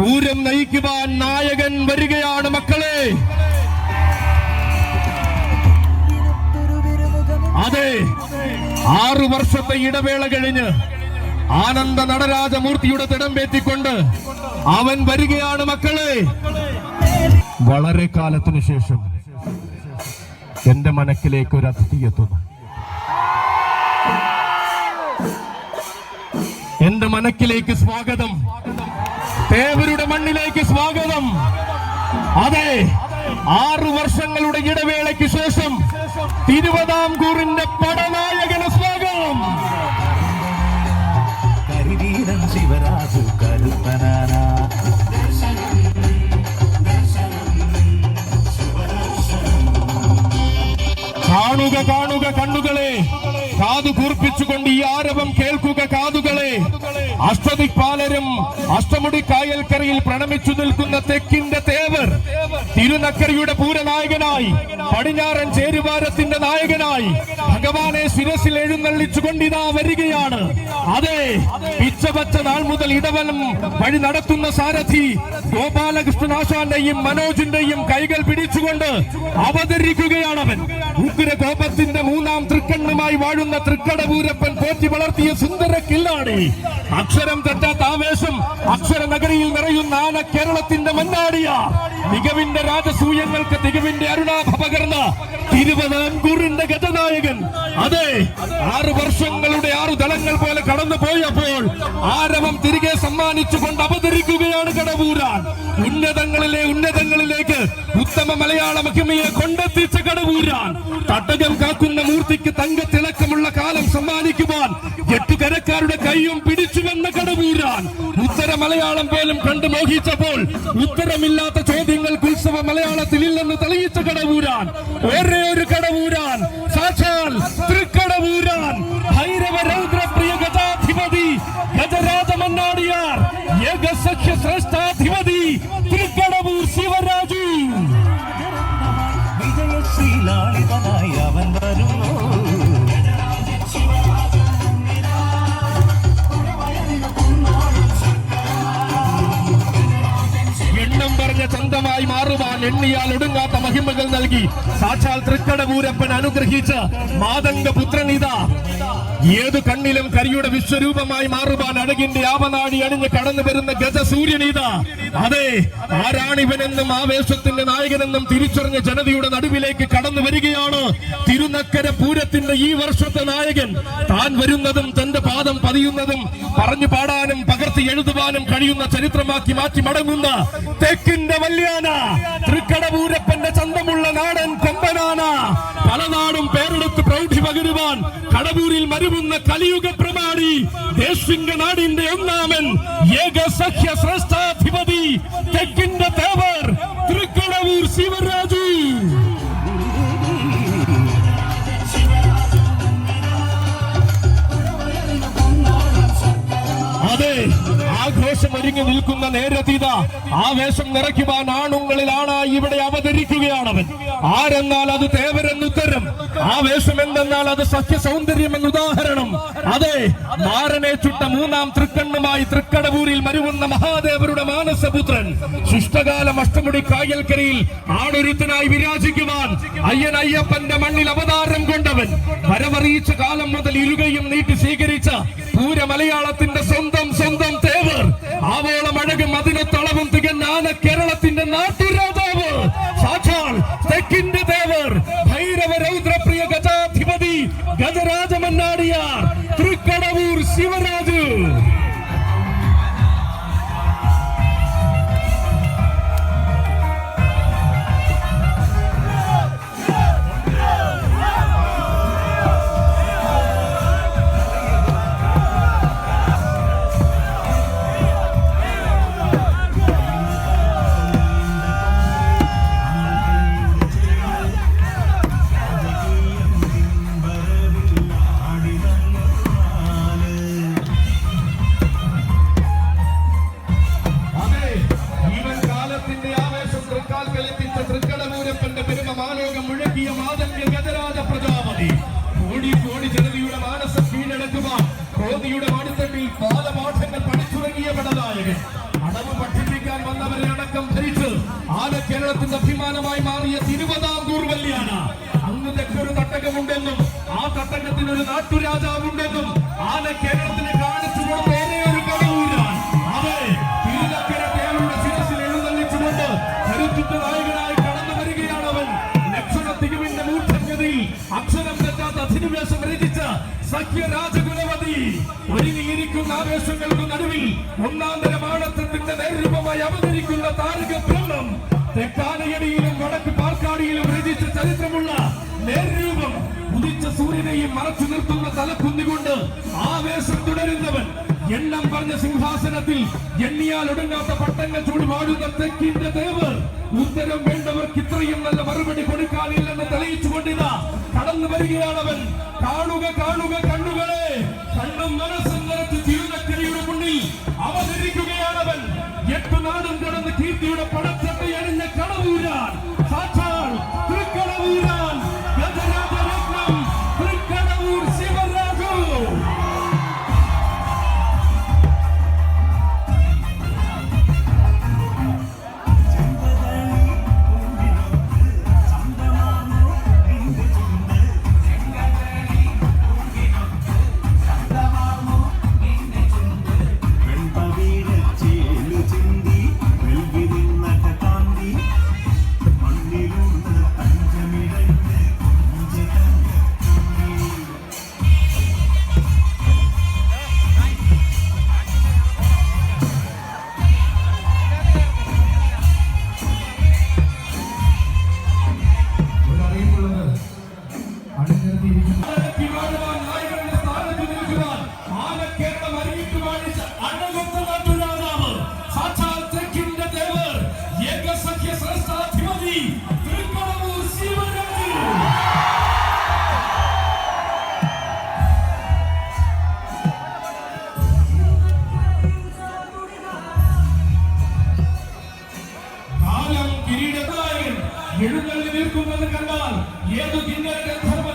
പൂരം നയിക്കുവാൻ നായകൻ വരികയാണ് മക്കളെ. അതെ ആറു വർഷത്തെ ഇടവേള കഴിഞ്ഞ് ആനന്ദ നടരാജമൂർത്തിയുടെ തിടമ്പേറ്റിക്കൊണ്ട് അവൻ വരികയാണ് മക്കളെ. വളരെ കാലത്തിനു ശേഷം എന്റെ മനക്കിലേക്ക് ഒരു അതിഥി എത്തുന്നു. എന്റെ മനക്കിലേക്ക് സ്വാഗതം. തേവരുടെ മണ്ണിലേക്ക് സ്വാഗതം. അതെ ആറു വർഷങ്ങളുടെ ഇടവേളയ്ക്ക് ശേഷം തിരുവിതാംകൂറിന്റെ പടനായകന് സ്വാഗതം. കരിവീരൻ ശിവരാജു കരുത്തനാന. കാണുക കാണുക കണ്ണുകളെ. കാതു കൂർപ്പിച്ചുകൊണ്ട് ഈ ആരവം കേൾക്കുക കാതുകളെ. അഷ്ടദിക്പാലരും അഷ്ടമുടി കായൽക്കരയിൽ പ്രണമിച്ചു നിൽക്കുന്ന തെക്കിന്റെ തേവർ. തിരുനക്കരയുടെ പൂരനായകനായി പടിഞ്ഞാറൻ ചേരുവാരത്തിന്റെ നായകനായി ഭഗവാനെ ശിരസിൽ എഴുന്നള്ളിച്ചുകൊണ്ട് ഇതാ വരികയാണ്. അതെ പിച്ചപച്ച നാൾ മുതൽ ഇടവലം വഴി നടത്തുന്ന സാരഥി ഗോപാലകൃഷ്ണനാശാന്റെയും മനോജിന്റെയും കൈകൾ പിടിച്ചുകൊണ്ട് അവതരിക്കുകയാണ് അവൻ ഉഗ്ര കോപത്തിന്റെ മൂന്നാം തൃക്കണ്ണുമായി വാഴുന്ന തൃക്കടപൂരപ്പൻ പോറ്റി വളർത്തിയ സുന്ദര കില്ലാടി. അക്ഷരം തെറ്റാത്ത ആവേശം അക്ഷര നഗരിയിൽ നിറയുന്ന ആന കേരളത്തിന്റെ മന്നാടിയ മികവിന്റെ രാജസൂയങ്ങൾക്ക് തികവിന്റെ അരുണാഭ പകർന്ന ഗതനായകൻ അതെ ആറ് വർഷങ്ങളുടെ ആറു ദളങ്ങൾ പോലെ കടന്നു പോയപ്പോൾ ആരവം തിരികെ സമ്മാനിച്ചുകൊണ്ട് അവതരിക്കുകയാണ് കടവൂരാൻ. ഉന്നതങ്ങളിലെ ഉന്നതങ്ങളിലേക്ക് ഉത്തമ മലയാള മഹിമയെ കൊണ്ടെത്തിച്ച കടവൂരാൻ. തട്ടകം കാക്കുന്ന മൂർത്തിക്ക് തങ്ക തിളക്കമുള്ള കാലം സമ്മാനിക്കുവാൻ എട്ടുകരക്കാരുടെ കൈയും പിടിച്ചുവെന്ന കടവൂരാൻ. ഉത്തര മലയാളം പോലും കണ്ടു മോഹിച്ചപ്പോൾ ഉത്തരമില്ലാത്ത ചോദ്യങ്ങൾക്ക് ഉത്സവ മലയാളത്തിൽ ഇല്ലെന്ന് തെളിയിച്ച കടവൂരാൻ. ഒരേ ഒരു കടവൂരാൻ. സാക്ഷാൽ തൃക്കടവൂരാൻ. ഭൈരവ രൗദ്രപ്രിയ ഗജാധിപതി ഗജരാജ മന്നാടിയാർ. ഏകസഖ്യ ശ്രേഷ്ഠാധിപതി മാറുവാൻ എണ്ണിയാൽ ഒടുങ്ങാത്ത മഹിമകൾ നൽകി. സാക്ഷാൽ തൃക്കടപൂരപ്പൻ അനുഗ്രഹിച്ച മാതംഗ പുത്രനിത ഏതു കണ്ണിലും കരിയുടെ വിശ്വരൂപമായി മാറുവാൻ അഴകിന്റെ ആവനാടി അണിഞ്ഞ് കടന്നു വരുന്ന ഗജസൂര്യനീത അതെ ആരാണിവനെന്നും ആവേശത്തിന്റെ നായകനെന്നും തിരിച്ചറിഞ്ഞ ജനതയുടെ നടുവിലേക്ക് കടന്നു വരികയാണ് തിരുനക്കര പൂരത്തിന്റെ ഈ വർഷത്തെ നായകൻ. താൻ വരുന്നതും തന്റെ പാദം പതിയുന്നതും പറഞ്ഞു പാടാനും പകർത്തി എഴുതുവാനും കഴിയുന്ന ചരിത്രമാക്കി മാറ്റി മടങ്ങുന്ന തെക്കിന്റെ വല്യാന. തൃക്കടപൂരപ്പന്റെ ചന്തമുള്ള നാടൻ കൊമ്പനാണ്. പല നാടും പേരെടുത്ത് പ്രൗഢി പകരുവാൻ കടവൂരിൽ മരുവുന്ന കലിയുഗ പ്രമാണി ദേശിംഗ നാടിന്റെ ഒന്നാമൻ ഏക സഖ്യ ശ്രേഷ്ഠാധിപതി തെക്കിന്റെ തേവർ തൃക്കടവൂർ ശിവരാജു. അതെ ആഘോഷം ഒരുങ്ങി നിൽക്കുന്ന നേരതീത ആവേശം നിറയ്ക്കുവാൻ ആണുങ്ങളിൽ ഇവിടെ അവതരിക്കുകയാണവൻ. ആരെന്നാൽ അത് തേവരെന്ന് ഉത്തരം ആവേശം എന്തെന്നാൽ അത് സഖ്യ സൗന്ദര്യം എന്ന് ഉദാഹരണം. അതെ മാരനെ ചുട്ട മൂന്നാം തൃക്കണ്ണുമായി തൃക്കടവൂരിൽ മരുവുന്ന മഹാദേവരുടെ മാനസപുത്രൻ ശുഷ്ടകാല അഷ്ടമുടി കായൽക്കരയിൽ ആണൊരുത്തനായി വിരാജിക്കുവാൻ അയ്യൻ അയ്യപ്പന്റെ മണ്ണിൽ അവതാരം കൊണ്ടവൻ. വരവറിയിച്ച കാലം മുതൽ ഇരുകയും നീട്ടി സ്വീകരിച്ച പൂര മലയാളത്തിന്റെ സ്വന്തം ആവോളം തളവും തികഞ്ഞാണ് കേരളത്തിന്റെ നാട്ടുരാജാവ്. സാക്ഷാൽ തെക്കിന്റെ ദേവർ ഭൈരവ രൗദ്രപ്രിയ ഗജാധിപതി ഗജരാജമന്നാടിയാർ തൃക്കടവൂർ പടനായകൻ അടവ് പഠിപ്പിക്കാൻ വന്നവരെ അടക്കം ധരിച്ച് ആകെ കേരളത്തിന്റെ അഭിമാനമായി മാറിയ തിരുവതാം ദൂർവല്യാണ് അന്ന് തെക്കൊരു തട്ടകമുണ്ടെന്നും ആ തട്ടകത്തിന് ഒരു നാട്ടുരാജാവുണ്ടെന്നും ആന കേരളത്തിലെ നേരൂപമായി അവതരിക്കുന്ന താരക ബ്രഹ്മം തെക്കാനയടിയിലും വടക്ക് പാർക്കാടിയിലും രചിച്ച ചരിത്രമുള്ള നേർരൂപം ഉദിച്ച സൂര്യനെയും മറച്ചു നിർത്തുന്ന തലക്കുന്നികൊണ്ട് ആവേശം തുടരുന്നവൻ. എണ്ണം പറഞ്ഞ സിംഹാസനത്തിൽ എണ്ണിയാൽ ഒടുങ്ങാത്ത പട്ടങ്ങൾ ചൂടുപാടുന്ന തെക്കിന്റെ ദേവർ ഉത്തരം വേണ്ടവർക്ക് ഇത്രയും നല്ല മറുപടി കൊടുക്കാനില്ലെന്ന് തെളിയിച്ചുകൊണ്ടിതാ. കടന്നു വരികയാണവൻ കാണുക കാണുക കണ്ണുകളെ കടന്ന് കീർത്തിയുടെ ഏതു കിന്നര ഗന്ധർവ